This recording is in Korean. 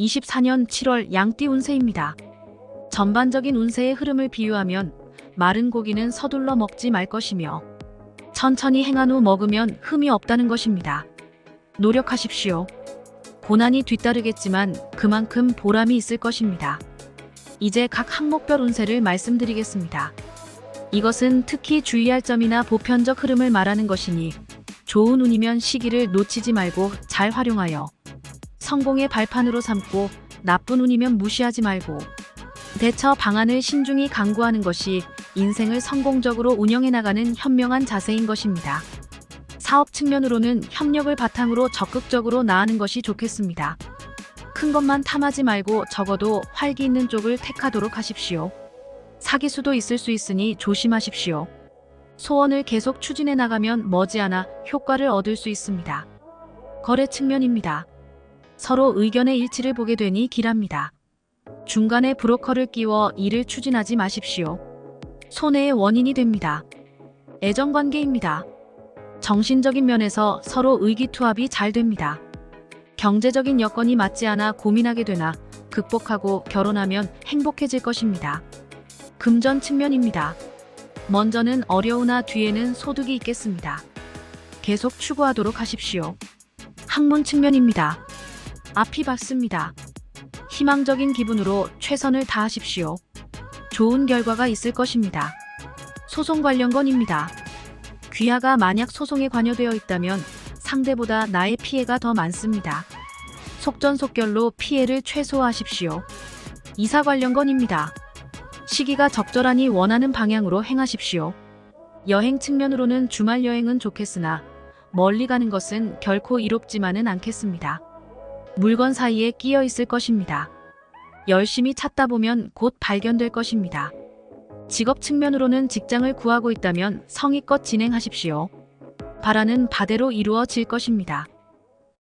24년 7월 양띠 운세입니다. 전반적인 운세의 흐름을 비유하면 마른 고기는 서둘러 먹지 말 것이며 천천히 행한 후 먹으면 흠이 없다는 것입니다. 노력하십시오. 고난이 뒤따르겠지만 그만큼 보람이 있을 것입니다. 이제 각 항목별 운세를 말씀드리겠습니다. 이것은 특히 주의할 점이나 보편적 흐름을 말하는 것이니 좋은 운이면 시기를 놓치지 말고 잘 활용하여 성공의 발판으로 삼고 나쁜 운이면 무시하지 말고 대처 방안을 신중히 강구하는 것이 인생을 성공적으로 운영해 나가는 현명한 자세인 것입니다. 사업 측면으로는 협력을 바탕으로 적극적으로 나아는 것이 좋겠습니다. 큰 것만 탐하지 말고 적어도 활기 있는 쪽을 택하도록 하십시오. 사기수도 있을 수 있으니 조심하십시오. 소원을 계속 추진해 나가면 머지않아 효과를 얻을 수 있습니다. 거래 측면입니다. 서로 의견의 일치를 보게 되니 길합니다. 중간에 브로커를 끼워 일을 추진하지 마십시오. 손해의 원인이 됩니다. 애정관계입니다. 정신적인 면에서 서로 의기투합이 잘 됩니다. 경제적인 여건이 맞지 않아 고민하게 되나 극복하고 결혼하면 행복해질 것입니다. 금전 측면입니다. 먼저는 어려우나 뒤에는 소득이 있겠습니다. 계속 추구하도록 하십시오. 학문 측면입니다. 앞이 밝습니다. 희망적인 기분으로 최선을 다하십시오. 좋은 결과가 있을 것입니다. 소송 관련 건입니다. 귀하가 만약 소송에 관여되어 있다면 상대보다 나의 피해가 더 많습니다. 속전속결로 피해를 최소화하십시오. 이사 관련 건입니다. 시기가 적절하니 원하는 방향으로 행하십시오. 여행 측면으로는 주말 여행은 좋겠으나 멀리 가는 것은 결코 이롭지만은 않겠습니다. 물건 사이에 끼어 있을 것입니다. 열심히 찾다 보면 곧 발견될 것입니다. 직업 측면으로는 직장을 구하고 있다면 성의껏 진행하십시오. 바라는 바대로 이루어질 것입니다.